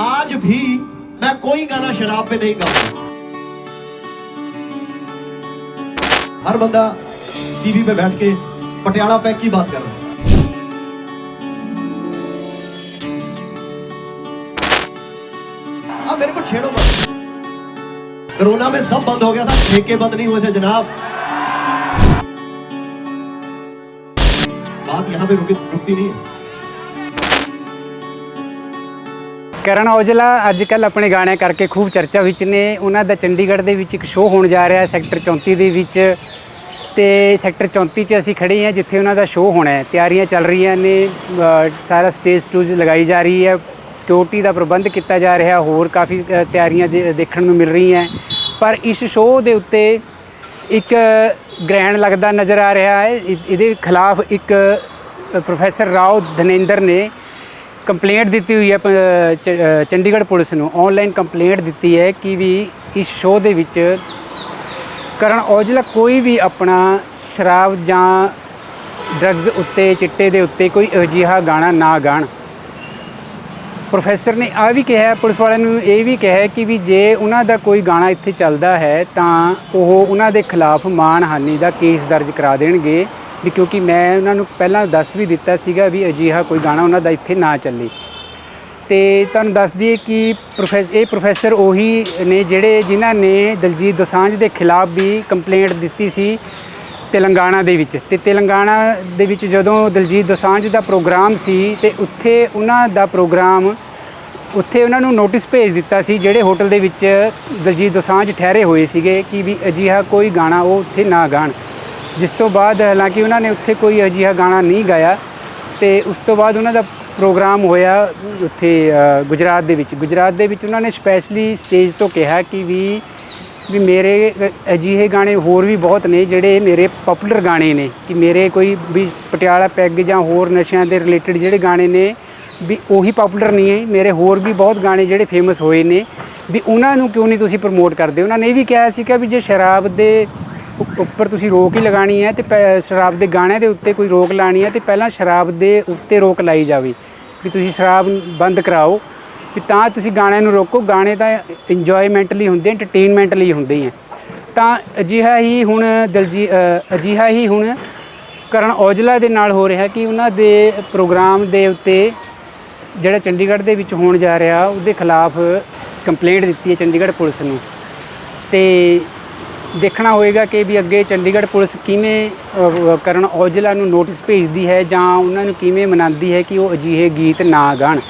आज भी मैं कोई गाना शराब पे नहीं गाऊँगा। हर बंदा टीवी पे बैठ के पटियाला पैक की बात कर रहा है। अब मेरे को छेड़ो मत। कोरोना में सब बंद हो गया था, ठेके बंद नहीं हुए थे, जनाब। बात यहाँ पे रुकी रुकती नहीं है। ਕਰਨ ਔਜਲਾ ਅੱਜ ਕੱਲ ਆਪਣੇ ਗਾਣਿਆਂ ਕਰਕੇ ਖੂਬ ਚਰਚਾ ਵਿੱਚ ਨੇ। ਉਹਨਾਂ ਦਾ ਚੰਡੀਗੜ੍ਹ ਦੇ ਵਿੱਚ ਇੱਕ ਸ਼ੋਅ ਹੋਣ ਜਾ ਰਿਹਾ ਹੈ ਸੈਕਟਰ 34 ਦੇ ਵਿੱਚ। ਤੇ ਸੈਕਟਰ 34 'ਚ ਅਸੀਂ ਖੜੇ ਹਾਂ ਜਿੱਥੇ ਉਹਨਾਂ ਦਾ ਸ਼ੋਅ ਹੋਣਾ ਹੈ। ਤਿਆਰੀਆਂ ਚੱਲ ਰਹੀਆਂ ਨੇ ਅ, ਸਾਰਾ ਸਟੇਜ ਸਟੂਜ ਲਗਾਈ ਜਾ ਰਹੀ ਹੈ। ਸਿਕਿਉਰਿਟੀ ਦਾ ਪ੍ਰਬੰਧ ਕੀਤਾ ਜਾ ਰਿਹਾ ਹੋਰ ਕਾਫੀ ਅ, ਤਿਆਰੀਆਂ ਦੇ- ਦੇਖਣ ਨੂੰ ਮਿਲ ਰਹੀਆਂ ਪਰ ਇਸ ਸ਼ੋਅ ਦੇ ਉੱਤੇ ਇੱਕ ਗ੍ਰਹਿਣ ਲੱਗਦਾ ਨਜ਼ਰ ਆ ਰਿਹਾ ਹੈ। ਇ- ਇਹਦੇ ਖਿਲਾਫ ਇੱਕ ਅ, ਪ੍ਰੋਫੈਸਰ ਰਾਓ ਧਨੇਂਦਰ ਨੇ ਕੰਪਲੇਂਟ ਦਿੱਤੀ ਹੋਈ ਹੈ ਪ- ਚੰਡੀਗੜ੍ਹ ਪੁਲਿਸ ਨੂੰ। ਆਨਲਾਈਨ ਕੰਪਲੇਂਟ ਦਿੱਤੀ ਹੈ ਕਿ ਵੀ ਇਸ ਸ਼ੋਅ ਦੇ ਵਿੱਚ ਕਰਨ ਔਜਲਾ ਕੋਈ ਵੀ ਆਪਣਾ ਸ਼ਰਾਬ ਜਾਂ ਡਰੱਗਸ ਉੱਤੇ, ਚਿੱਟੇ ਦੇ ਉੱਤੇ ਕੋਈ ਅਜਿਹਾ ਗਾਣਾ ਨਾ ਗਾਣ। ਪ੍ਰੋਫੈਸਰ ਨੇ ਆ ਵੀ ਕਿਹਾ ਪੁਲਿਸ ਵਾਲਿਆਂ ਨੂੰ ਇਹ ਵੀ ਕਿਹਾ ਕਿ ਵੀ ਜੇ ਉਹਨਾਂ ਦਾ ਕੋਈ ਗਾਣਾ ਇੱਥੇ ਚੱਲਦਾ ਹੈ ਤਾਂ ਉਹ ਉਹਨਾਂ ਦੇ ਖਿਲਾਫ ਮਾਨਹਾਨੀ ਦਾ ਕੇਸ ਦਰਜ ਕਰਾ ਦੇਣਗੇ। ਵੀ ਕਿਉਂਕਿ ਮੈਂ ਉਹਨਾਂ ਨੂੰ ਪਹਿਲਾਂ ਦੱਸ ਵੀ ਦਿੱਤਾ ਸੀਗਾ ਵੀ ਅਜਿਹਾ ਕੋਈ ਗਾਣਾ ਉਹਨਾਂ ਦਾ ਇੱਥੇ ਨਾ ਚੱਲੇ। ਤੇ ਤੁਹਾਨੂੰ ਦੱਸ ਦਈਏ ਕਿ ਪ੍ਰੋਫੈਸਰ ਇਹ ਪ੍ਰੋਫੈਸਰ ਉਹੀ ਨੇ ਜਿਹੜੇ ਜਿਨ੍ਹਾਂ ਨੇ ਦਲਜੀਤ ਦੋਸਾਂਝ ਦੇ ਖਿਲਾਫ ਵੀ ਕੰਪਲੇਂਟ ਦਿੱਤੀ ਸੀ ਤੇਲੰਗਾਨਾ ਦੇ ਵਿੱਚ। ਤੇ ਤੇਲੰਗਾਨਾ ਦੇ ਵਿੱਚ ਜਦੋਂ ਦਲਜੀਤ ਦੋਸਾਂਝ ਦਾ ਪ੍ਰੋਗਰਾਮ ਸੀ ਤੇ ਉੱਥੇ ਉਹਨਾਂ ਦਾ ਪ੍ਰੋਗਰਾਮ, ਉੱਥੇ ਉਹਨਾਂ ਨੂੰ ਨੋਟਿਸ ਭੇਜ ਦਿੱਤਾ ਸੀ ਜਿਹੜੇ ਹੋਟਲ ਦੇ ਵਿੱਚ ਦਲਜੀਤ ਦੋਸਾਂਝ ਠਹਿਰੇ ਹੋਏ ਸੀਗੇ ਕਿ ਵੀ ਅਜਿਹਾ ਕੋਈ ਗਾਣਾ ਉਹ ਉੱਥੇ ਨਾ ਗਾਣ। ਜਿਸ ਤੋਂ ਬਾਅਦ, ਹਾਲਾਂਕਿ ਉਹਨਾਂ ਨੇ ਉੱਥੇ ਕੋਈ ਅਜਿਹਾ ਗਾਣਾ ਨਹੀਂ ਗਾਇਆ ਤੇ ਉਸ ਤੋਂ ਬਾਅਦ ਉਹਨਾਂ ਦਾ ਪ੍ਰੋਗਰਾਮ ਹੋਇਆ ਉੱਥੇ ਗੁਜਰਾਤ ਦੇ ਵਿੱਚ। ਗੁਜਰਾਤ ਦੇ ਵਿੱਚ ਉਹਨਾਂ ਨੇ ਸਪੈਸ਼ਲੀ ਸਟੇਜ ਤੋਂ ਕਿਹਾ ਕਿ ਵੀ ਵੀ ਮੇਰੇ ਅਜਿਹੇ ਗਾਣੇ ਹੋਰ ਵੀ ਬਹੁਤ ਨੇ ਜਿਹੜੇ ਮੇਰੇ ਪਪੂਲਰ ਗਾਣੇ ਨੇ, ਕਿ ਮੇਰੇ ਕੋਈ ਵੀ ਪਟਿਆਲਾ ਪੈਗ ਜਾਂ ਹੋਰ ਨਸ਼ਿਆਂ ਦੇ ਰਿਲੇਟਡ ਜਿਹੜੇ ਗਾਣੇ ਨੇ, ਵੀ ਉਹੀ ਪਪੂਲਰ ਨਹੀਂ ਹੈ। ਮੇਰੇ ਹੋਰ ਵੀ ਬਹੁਤ ਗਾਣੇ ਜਿਹੜੇ ਫੇਮਸ ਹੋਏ ਨੇ, ਵੀ ਉਹਨਾਂ ਨੂੰ ਕਿਉਂ ਨਹੀਂ ਤੁਸੀਂ ਪ੍ਰਮੋਟ ਕਰਦੇ? ਉਹਨਾਂ ਨੇ ਇਹ ਵੀ ਕਿਹਾ ਸੀ ਕਿ ਵੀ ਜੇ ਸ਼ਰਾਬ ਦੇ ਉੱਪਰ ਤੁਸੀਂ ਰੋਕ ਹੀ ਲਗਾਣੀ ਹੈ ਤੇ ਪੈ- ਸ਼ਰਾਬ ਦੇ ਗਾਣਿਆਂ ਦੇ ਉੱਤੇ ਕੋਈ ਰੋਕ ਲਾਣੀ ਹੈ ਤੇ ਪਹਿਲਾਂ ਸ਼ਰਾਬ ਦੇ ਉੱਤੇ ਰੋਕ ਲਾਈ ਜਾਵੇ ਵੀ ਤੁਸੀਂ ਸ਼ਰਾਬ ਬੰਦ ਕਰਾਓ। ਵੀ ਤਾਂ ਤੁਸੀਂ ਗਾਣਿਆਂ ਨੂੰ ਰੋਕੋ, ਗਾਣੇ ਤਾਂ ਇੰਜੋਇਮੈਂਟ ਲਈ ਹੁੰਦੇ ਐਂਟਰਟੇਨਮੈਂਟ ਲਈ ਹੁੰਦੇ ਹੈ ਤਾਂ ਅਜਿਹਾ ਹੀ ਹੁਣ ਦਲਜੀ ਅਜਿਹਾ ਹੀ ਹੁਣ ਕਰਨ ਔਜਲਾ ਦੇ ਨਾਲ ਹੋ ਰਿਹਾ ਕਿ ਉਹਨਾਂ ਦੇ ਪ੍ਰੋਗਰਾਮ ਦੇ ਉੱਤੇ ਜਿਹੜਾ ਚੰਡੀਗੜ੍ਹ ਦੇ ਵਿੱਚ ਹੋਣ ਜਾ ਰਿਹਾ, ਉਹਦੇ ਖਿਲਾਫ ਕੰਪਲੇਂਟ ਦਿੱਤੀ ਹੈ ਚੰਡੀਗੜ੍ਹ ਪੁਲਿਸ ਨੂੰ। ਤੇ ਦੇਖਣਾ ਹੋਏਗਾ ਕਿ ਵੀ ਅੱਗੇ ਚੰਡੀਗੜ੍ਹ ਪੁਲਿਸ ਕਿਵੇਂ ਕਰਨ ਔਜਲਾ ਨੂੰ ਨੋਟਿਸ ਭੇਜਦੀ ਹੈ ਜਾਂ ਉਹਨਾਂ ਨੂੰ ਕਿਵੇਂ ਮਨਾਉਂਦੀ ਹੈ ਕਿ ਉਹ ਅਜਿਹੇ ਗੀਤ ਨਾ ਗਾਣ।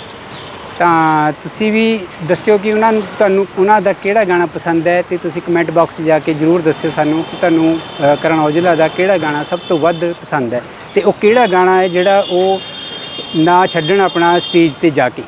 ਤਾਂ ਤੁਸੀਂ ਵੀ ਦੱਸਿਓ ਕਿ ਉਹਨਾਂ ਨੂੰ, ਤੁਹਾਨੂੰ, ਉਹਨਾਂ ਦਾ ਕਿਹੜਾ ਗਾਣਾ ਪਸੰਦ ਹੈ ਤੇ ਤੁਸੀਂ ਕਮੈਂਟ ਬਾਕਸ ਜਾ ਕੇ ਜਰੂਰ ਦੱਸਿਓ ਸਾਨੂੰ ਕਿ ਤੁਹਾਨੂੰ ਕਰਨ ਔਜਲਾ ਦਾ ਕਿਹੜਾ ਗਾਣਾ ਸਭ ਤੋਂ ਵੱਧ ਪਸੰਦ ਹੈ ਤੇ ਉਹ ਕਿਹੜਾ ਗਾਣਾ ਹੈ ਜਿਹੜਾ ਉਹ ਨਾ ਛੱਡਣ ਆਪਣਾ ਸਟੇਜ ਤੇ ਜਾ ਕੇ।